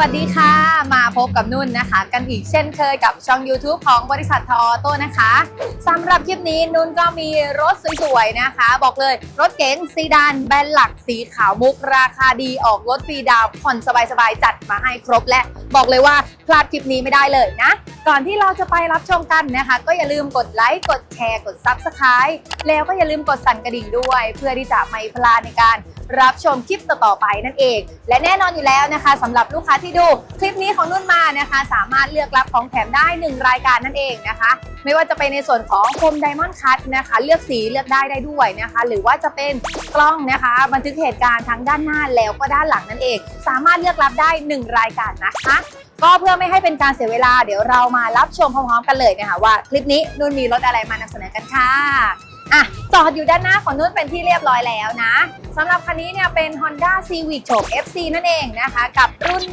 วัสดีค่ะ มาพบกับนุ่นนะคะ กันอีกเช่นเคยกับช่อง YouTube ของบริษัททออโต้นะคะสำหรับคลิปนี้นุ่นก็มีรถสวยๆนะคะ บอกเลยรถเก๋งซีดานแบรนด์หลักสีขาวมุกราคาดีออกรถฟรีดาวน์ผ่อนสบายๆจัดมาให้ครบและ บอกเลยว่า พลาดคลิปนี้ไม่ได้เลยนะ ก่อนที่เราจะไปรับชมกันนะคะ ก็อย่าลืมกดไลค์กดแชร์กด Subscribe แล้วก็อย่าลืมกดสั่นกระดิ่งด้วย เพื่อที่จะไม่พลาดในการรับชมคลิปต่อๆไปนั่นเอง และแน่นอนอยู่แล้วนะคะสำหรับลูกค้าที่ดูคลิปนี้ของนุ่นมานะคะ สามารถเลือกรับของแถมได้ 1 รายการนั่นเองนะคะ ไม่ว่าจะเป็นในส่วนของคมไดมอนด์คัตนะคะ เลือกสีเลือกได้ได้ด้วยนะคะ หรือว่าจะเป็นกล้องนะคะ บันทึกเหตุการณ์ทั้งด้านหน้าแล้วก็ด้านหลังนั่นเอง สามารถเลือกรับได้ 1 รายการนะคะ ก็เพื่อไม่ให้เป็นการเสียเวลาเดี๋ยวเรามารับชมพร้อมๆกันเลยนะคะว่าคลิปนี้นุ่นมีรถอะไรมานำเสนอกันค่ะอะจอดอยู่ด้านหน้าของนุ่นเป็นที่เรียบร้อยแล้วนะสำหรับคันนี้เนี่ยเป็น Honda Civic โฉม FC นั่นเองนะคะ กับรุ่น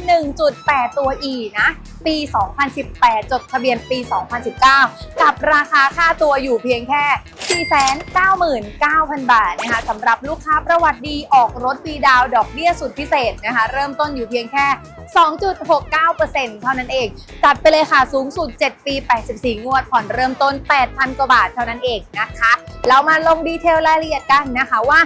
1.8 ตัว E นะ ปี 2018 จดทะเบียนปี 2019 กับราคาค่าตัวอยู่เพียงแค่ 499,000 บาทนะคะสำหรับลูกค้าประวัติดีออกรถฟรีดาวดอกเบี้ยสุดพิเศษนะคะ เริ่มต้นอยู่เพียงแค่ 2.69%เท่านั้นเอง ตัดไปเลยค่ะสูงสุด 7 ปี 84 งวด ผ่อนเริ่มต้น 8,000 กว่าบาทเท่านั้นเองนะคะเรามาลงดีเทลรายละเอียดกันนะคะว่า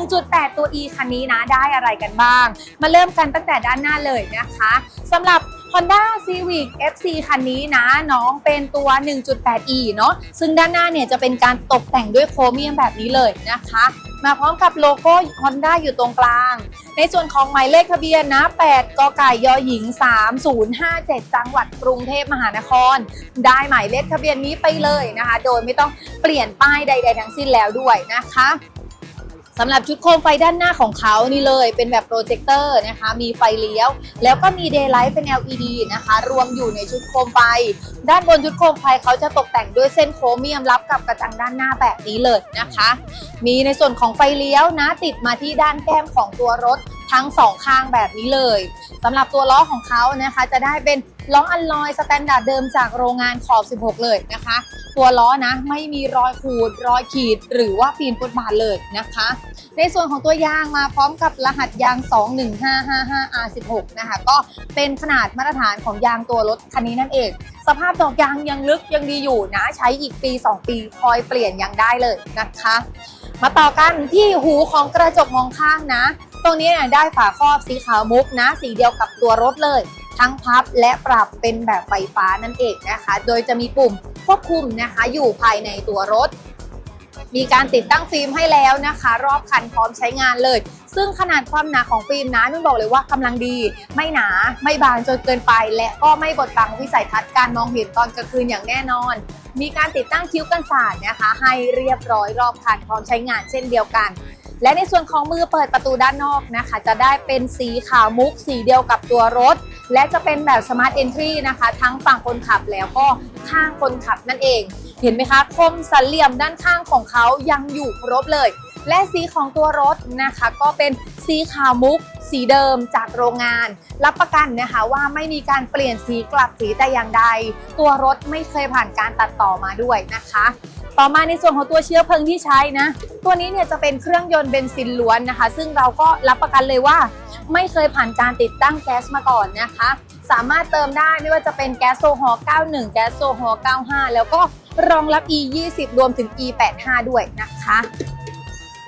1.8 ตัว e คันนี้นะได้อะไรกันบ้าง มาเริ่มกันตั้งแต่ด้านหน้าเลยนะคะสำหรับ Honda Civic FC คันนี้นะน้องเป็นตัว 1.8e เนาะซึ่งด้านหน้าเนี่ยจะเป็นการตกแต่งด้วยโครเมียมแบบนี้เลยนะคะ มาพร้อมกับโลโก้ Honda อยู่ตรงกลาง ในส่วนของหมายเลขทะเบียนนะ 8 กไก่ยหญิง 3057 จังหวัดกรุงเทพมหานคร ได้หมายเลขทะเบียนนี้ไปเลยนะคะ โดยไม่ต้องเปลี่ยนป้ายใด ๆ ทั้งสิ้นแล้วด้วยนะคะ สำหรับชุดโคมไฟด้านหน้าของเขานี่เลย เป็นแบบโปรเจคเตอร์นะคะ มีไฟเลี้ยว แล้วก็มี Daylight เป็น LED นะคะ รวมอยู่ในชุดโคมไฟ ด้านบนชุดโคมไฟเขาจะตกแต่งด้วยเส้นโครเมียมรับกับกระจังด้านหน้าแบบนี้เลยนะคะ มีในส่วนของไฟเลี้ยวนะติดมาที่ด้านแก้มของตัวรถทั้งสองข้างแบบนี้เลยสำหรับตัวล้อของเขานะคะจะได้เป็น ล้ออัลลอยสแตนดาร์ดเดิมจากโรงงานขอบ 16 เลยนะคะ ตัวล้อนะไม่มีรอยขูดรอยขีด หรือว่าปีนฟุตบาทเลยนะคะ ในส่วนของตัวยางมาพร้อมกับรหัสยาง 21555R16 นะคะ ก็เป็นขนาดมาตรฐานของยางตัวรถคันนี้นั่นเอง สภาพดอกยางยังลึกยังดีอยู่นะ ใช้อีกปี 2 ปีคอยเปลี่ยนยังได้เลยนะคะ มาต่อกันที่หูของกระจกมองข้างนะ ตรงนี้ได้ฝาครอบสีขาวมุกนะ สีเดียวกับตัวรถเลย ทั้งพับและปรับเป็นแบบไฟฟ้านั่นเองนะคะ โดยจะมีปุ่มควบคุมนะคะอยู่ภายในตัวรถ มีการติดตั้งฟิล์มให้แล้วนะคะ รอบคันพร้อมใช้งานเลย ซึ่งขนาดความหนาของฟิล์มนะนุ่นบอกเลยว่ากำลังดี ไม่หนาไม่บางจนเกินไป และก็ไม่บดบังวิสัยทัศน์การมองเห็นตอนกลางคืนอย่างแน่นอน มีการติดตั้งคิ้วกันสาดนะคะ ให้เรียบร้อยรอบคันพร้อมใช้งานเช่นเดียวกัน และในส่วนของมือเปิดประตูด้านนอกนะคะ จะได้เป็นสีขาวมุกสีเดียวกับตัวรถ และจะเป็นแบบ Smart Entry นะคะ ทั้งฝั่งคนขับแล้วก็ข้างคนขับนั่นเอง เห็นไหมคะคมสันเหลี่ยมด้านข้างของเขายังอยู่ครบเลย และสีของตัวรถนะคะ ก็เป็นสีขาวมุก สีเดิมจากโรงงาน รับประกันนะคะว่าไม่มีการเปลี่ยนสีกลับสีแต่อย่างใด ตัวรถไม่เคยผ่านการตัดต่อมาด้วยนะคะ ต่อมาในส่วนของตัวเชื้อเพลิงที่ใช้นะ ตัวนี้เนี่ยจะเป็นเครื่องยนต์เบนซินล้วนนะคะ ซึ่งเราก็รับประกันเลยว่า ไม่เคยผ่านการติดตั้งแก๊สมาก่อนนะคะ สามารถเติมได้ไม่ว่าจะเป็นแก๊สโซฮอล์91 แก๊สโซฮอล์95 แล้วก็รองรับ E 20รวมถึง E 85ด้วยนะคะ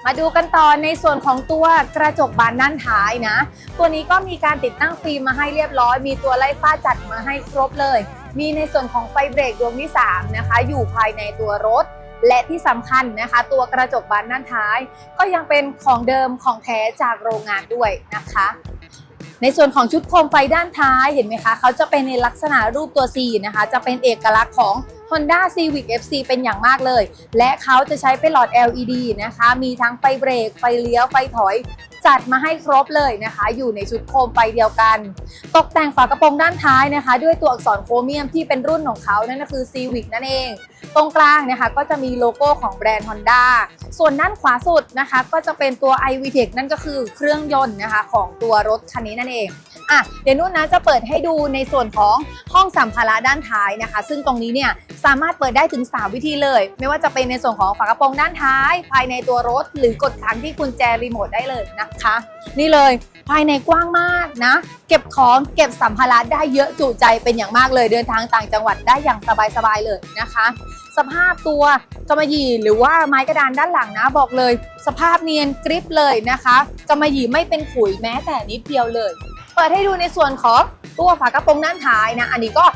มาดูกันต่อในส่วนของตัวกระจกบานด้านท้ายนะ ตัวนี้ก็มีการติดตั้งฟิล์มมาให้เรียบร้อย มีตัวไล่ฟ้าจัดมาให้ครบเลย มีในส่วนของไฟเบรกดวงที่3นะคะ อยู่ภายในตัวรถ และที่สำคัญนะคะ ตัวกระจกบานด้านท้าย ก็ยังเป็นของเดิมของแท้จากโรงงานด้วยนะคะในส่วนของชุดโคมไฟด้านท้ายเห็นไหมคะเขาจะเป็นในลักษณะรูปตัว C นะคะ จะเป็นเอกลักษณ์ของ Honda Civic FC เป็นอย่างมากเลย และเขาจะใช้เป็นหลอด LED นะคะ มีทั้งไฟเบรก ไฟเลี้ยว ไฟถอย จัดมาให้ครบเลยนะคะ อยู่ในชุดโคมไฟเดียวกัน ตกแต่งฝากระโปรงด้านท้ายนะคะ ด้วยตัวอักษรโครเมียมที่เป็นรุ่นของเขานั่นก็คือ Civic นั่นเอง ตรงกลางนะคะก็จะมีโลโก้ของแบรนด์ Honda ส่วนด้านขวาสุดนะคะ ก็จะเป็นตัว iVTEC นั่นก็คือเครื่องยนต์นะคะ ของตัวรถคันนี้นั่นเองอะเดี๋ยวนุ่นนะจะเปิดให้ดูในส่วนของห้องสัมภาระด้านท้ายนะคะ ซึ่งตรงนี้เนี่ยสามารถเปิดได้ถึง 3 วิธีเลย ไม่ว่าจะเป็นในส่วนของฝากระโปรงด้านท้าย ภายในตัวรถ หรือกดค้างที่กุญแจรีโมทได้เลยนะนะคะ นี่เลยภายในกว้างมากนะ เก็บของเก็บสัมภาระได้เยอะจุใจเป็นอย่างมากเลย เดินทางต่างจังหวัดได้อย่างสบายๆเลยนะคะ สภาพตัวกำมะหยี่หรือว่าไม้กระดานด้านหลังนะบอกเลย สภาพเนียนกริบเลยนะคะกำมะหยี่ไม่เป็นขุยแม้แต่นิดเดียวเลย เปิดให้ดูในส่วนของตัวฝากระโปรงด้านท้ายนะ อันนี้ก็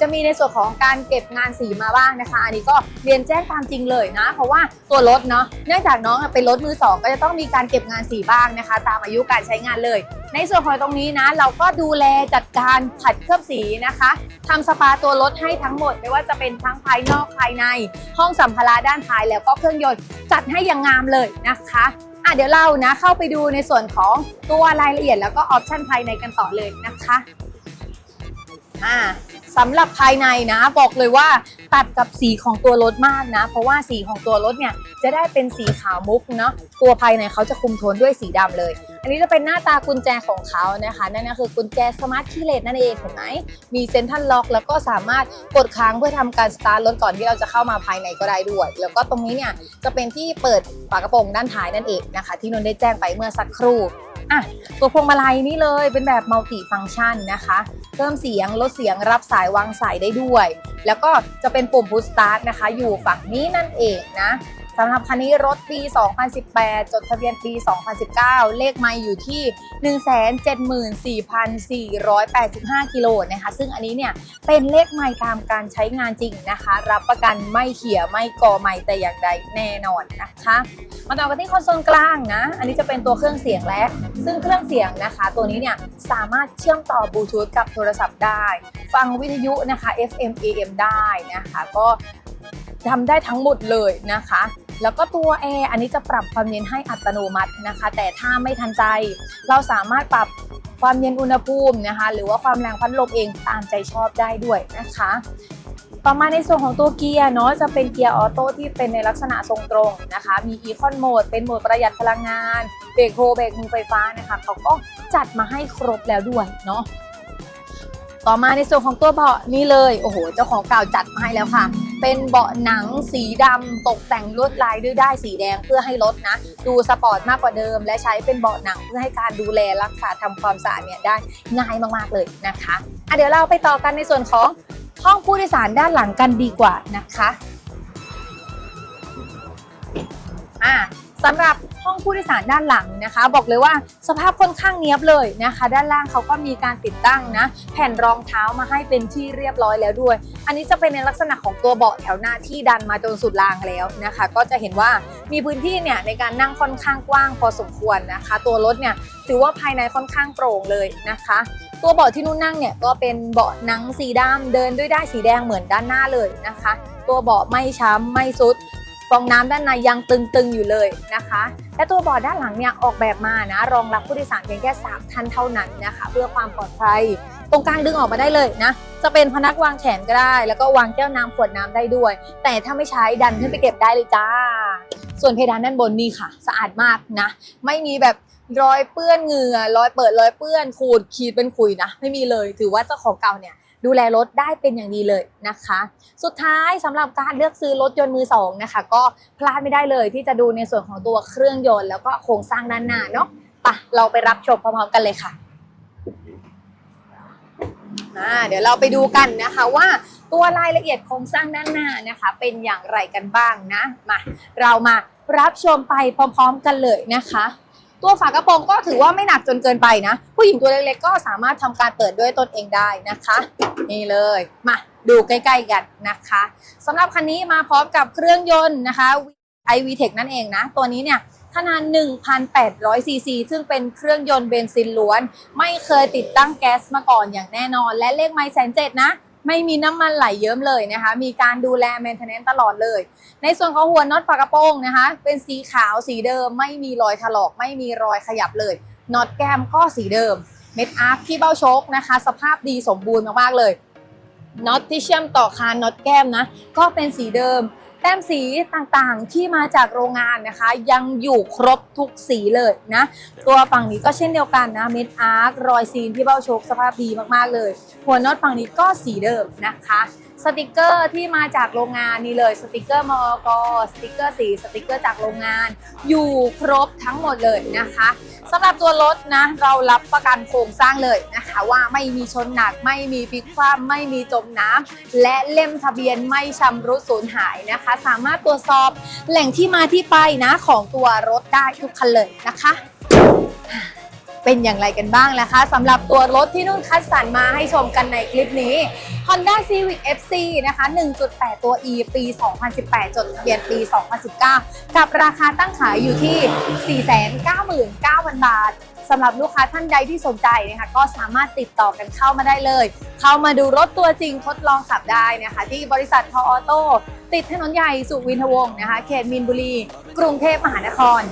จะมีในส่วนของการเก็บงานสีมาบ้างนะคะ อันนี้ก็เรียนแจ้งตามจริงเลยนะ เพราะว่าตัวรถเนาะ เนื่องจากน้องเป็นรถมือสองก็จะต้องมีการเก็บงานสีบ้างนะคะ ตามอายุการใช้งานเลย ในส่วนของตรงนี้นะ เราก็ดูแลจัดการขัดเคลือบสีนะคะทำสปาตัวรถให้ทั้งหมด ไม่ว่าจะเป็นทั้งภายนอกภายใน ห้องสัมภาระด้านท้ายแล้วก็เครื่องยนต์จัดให้อย่างงามเลยนะคะ อะเดี๋ยวเรานะเข้าไปดูในส่วนของตัวรายละเอียดแล้วก็ออปชันภายในกันต่อเลยนะคะอ่าสำหรับภายในนะบอกเลยว่าตัดกับสีของตัวรถมากนะ เพราะว่าสีของตัวรถเนี่ยจะได้เป็นสีขาวมุกเนาะตัวภายในเขาจะคุมโทนด้วยสีดำเลย อันนี้จะเป็นหน้าตากุญแจของเขานะคะ นั่นก็คือกุญแจสมาร์ทคีย์เลสนั่นเองเห็นไหมมีเซ็นทรัลล็อก แล้วก็สามารถกดค้างเพื่อทำการสตาร์ทรถก่อนที่เราจะเข้ามาภายในก็ได้ด้วย แล้วก็ตรงนี้เนี่ยจะเป็นที่เปิดฝากระโปรงด้านท้ายนั่นเองนะคะ ที่นนท์ได้แจ้งไปเมื่อสักครู่อะตัวพวงมาลัยนี่เลยเป็นแบบมัลติฟัง c t ชันนะคะ เพิ่มเสียงลดเสียงรับสายวางสายได้ด้วย แล้วก็จะเป็นปุ่ม Push Start นะคะ อยู่ฝั่งนี้นั่นเองนะ สำหรับคันนี้รถปี 2018 จดทะเบียนปี 2019 เลขไม่อยู่ที่ 174,485 กิโลนะคะ ซึ่งอันนี้เนี่ยเป็นเลขไม่ตามการใช้งานจริงนะคะ รับประกันไม่เขี่ยไม่ก่อไม่แต่อย่างใดแน่นอนนะคะ มาต่อกันที่คอนโซลกลางนะ อันนี้จะเป็นตัวเครื่องเสียงและซึ่งเครื่องเสียงนะคะ ตัวนี้เนี่ยสามารถเชื่อมต่อบลูทูธกับโทรศัพท์ได้ ฟังวิทยุนะคะ FM AM ได้นะคะ ก็ทำได้ทั้งหมดเลยนะคะ แล้วก็ตัวแอร์อันนี้จะปรับความเย็นให้อัตโนมัตินะคะ แต่ถ้าไม่ทันใจ เราสามารถปรับความเย็นอุณหภูมินะคะ หรือว่าความแรงพัดลมเองตามใจชอบได้ด้วยนะคะ ต่อมาในส่วนของตัวเกียร์เนาะจะเป็นเกียร์ออโต้ที่เป็นในลักษณะทรงตรงนะคะ มีอีคอนโหมดเป็นโหมดประหยัดพลังงาน เบรกโฮเบรกมือไฟฟ้านะคะ เขาก็จัดมาให้ครบแล้วด้วยเนาะต่อมาในส่วนของตัวเบาะนี่เลย โอ้โห เจ้าของเก่าจัดมาให้แล้วค่ะ เป็นเบาะหนังสีดำตกแต่งลวดลายด้วยได้ายสีแดงเพื่อให้รถนะ ดูสปอร์ตมากกว่าเดิม และใช้เป็นเบาะหนังเพื่อให้การดูแลรักษาทำความสะอาดเนี่ยได้ง่ายมากๆเลยนะคะอะเดี๋ยวเราไปต่อกันในส่วนของห้องผู้โดยสารด้านหลังกันดีกว่านะคะอ่า สำหรับห้องผู้โดยสารด้านหลังนะคะ บอกเลยว่าสภาพค่อนข้างเนียบเลยนะคะ ด้านล่างเขาก็มีการติดตั้งนะ แผ่นรองเท้ามาให้เป็นที่เรียบร้อยแล้วด้วย อันนี้จะเป็นในลักษณะของตัวเบาะแถวหน้าที่ดันมาจนสุดรางแล้วนะคะ ก็จะเห็นว่ามีพื้นที่เนี่ยในการนั่งค่อนข้างกว้างพอสมควรนะคะ ตัวรถเนี่ยถือว่าภายในค่อนข้างโปร่งเลยนะคะ ตัวเบาะที่นุ่นนั่งเนี่ยก็เป็นเบาะหนังสีดำเดินด้วยได้สีแดงเหมือนด้านหน้าเลยนะคะ ตัวเบาะไม่ช้ำไม่ซุด ฟองน้ำด้านในยังตึงๆอยู่เลยนะคะ และตัวเบาะด้านหลังเนี่ยออกแบบมานะ รองรับผู้โดยสารเพียงแค่3ท่านเท่านั้นนะคะ เพื่อความปลอดภัย ตรงกลางดึงออกมาได้เลยนะ จะเป็นพนักวางแขนก็ได้ แล้วก็วางแก้วน้ำขวดน้ำได้ด้วย แต่ถ้าไม่ใช้ดันขึ้นไปเก็บได้เลยจ้า ส่วนเพดานด้านบนนี่ค่ะ สะอาดมากนะ ไม่มีแบบรอยเปื้อนเหงื่อรอยเปิดรอยเปื้อนขูดขีดเป็นขุยนะ ไม่มีเลย ถือว่าเจ้าของเก่าเนี่ย ดูแลรถได้เป็นอย่างดีเลยนะคะ สุดท้ายสำหรับการเลือกซื้อรถยนต์มือสองนะคะก็พลาดไม่ได้เลยที่จะดูในส่วนของตัวเครื่องยนต์แล้วก็โครงสร้างด้านหน้าเนาะปะเราไปรับชมพร้อมๆกันเลยค่ะเดี๋ยวเราไปดูกันนะคะว่าตัวรายละเอียดโครงสร้างด้านหน้านะคะ เป็นอย่างไรกันบ้างนะมาเรามารับชมไปพร้อม ๆ กันเลยนะคะ ตัวฝากระโปรงก็ถือว่าไม่หนักจนเกินไปนะ ผู้หญิงตัวเล็กๆก็สามารถทำการเปิดด้วยตนเองได้นะคะ นี่เลยมาดูใกล้ๆกันนะคะสำหรับคันนี้มาพร้อมกับเครื่องยนต์นะคะ iVTEC นั่นเองนะ ตัวนี้เนี่ยขนาด1,800ซีซีซึ่งเป็นเครื่องยนต์เบนซินล้วน ไม่เคยติดตั้งแก๊สมาก่อนอย่างแน่นอน และเลขไมล์แสนเจ็ดนะ ไม่มีน้ำมันไหลเยิ้มเลยนะคะ มีการดูแลแมนเทนเนนตลอดเลย ในส่วนของหัวน็อตฝากระโปรงนะคะ เป็นสีขาวสีเดิม ไม่มีรอยถลอก ไม่มีรอยขยับเลยน็อตแก้มก็สีเดิม เม็ดอาร์คที่เบ้าชกนะคะ สภาพดีสมบูรณ์มากๆเลยน็อตที่เชื่อมต่อคานน็อตแก้มนะ ก็เป็นสีเดิม แต้มสีต่างๆที่มาจากโรงงานนะคะ ยังอยู่ครบทุกสีเลยนะ ตัวฝั่งนี้ก็เช่นเดียวกันนะเม็ดอาร์ครอยซีนที่เบ้าโชคสภาพดีมากๆเลย หัวน็อตฝั่งนี้ก็สีเดิมนะคะ สติกเกอร์ที่มาจากโรงงานนี่เลยสติกเกอร์มอกสติกเกอร์สีสติกเกอร์จากโรงงาน อยู่ครบทั้งหมดเลยนะคะสำหรับตัวรถนะเรารับประกันโครงสร้างเลยนะคะ ว่าไม่มีชนหนักไม่มีพลิกคว่ำไม่มีจมน้ำและเล่มทะเบียนไม่ชำรุดสูญหายนะคะ สามารถตรวจสอบแหล่งที่มาที่ไปนะของตัวรถได้ทุกคันเลยนะคะ เป็นอย่างไรกันบ้างล่ะคะสำหรับตัวรถที่นุ่นคัดสรรมาให้ชมกันในคลิปนี้ Honda Civic FC นะคะ 1.8 ตัว E ปี 2018 จดทะเบียนปี 2019 กับราคาตั้งขายอยู่ที่ 499,000 บาทสำหรับลูกค้าท่านใดที่สนใจนะคะก็สามารถติดต่อกันเข้ามาได้เลย เข้ามาดูรถตัวจริงทดลองขับได้นะคะ ที่บริษัททออโต้ติดถนนใหญ่สุวินทวงศ์นะคะ เขตมีนบุรี กรุงเทพมหานคร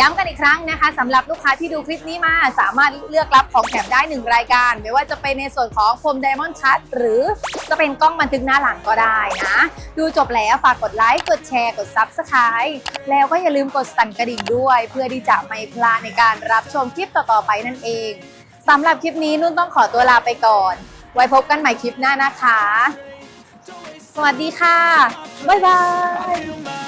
ย้ำกันอีกครั้งนะคะสำหรับลูกค้าที่ดูคลิปนี้มา สามารถเลือกรับของแถมได้ 1 รายการ ไม่ว่าจะเป็นในส่วนของพรมไดมอนด์คัทหรือจะเป็นกล้องบันทึกหน้าหลังก็ได้นะ ดูจบแล้วฝากกดไลค์ กดแชร์ กด Subscribe แล้วก็อย่าลืมกดสั่นกระดิ่งด้วย เพื่อที่จะไม่พลาดในการรับชมคลิปต่อๆไปนั่นเองสำหรับคลิปนี้นุ่นต้องขอตัวลาไปก่อน ไว้พบกันใหม่คลิปหน้านะคะ สวัสดีค่ะบ๊ายบาย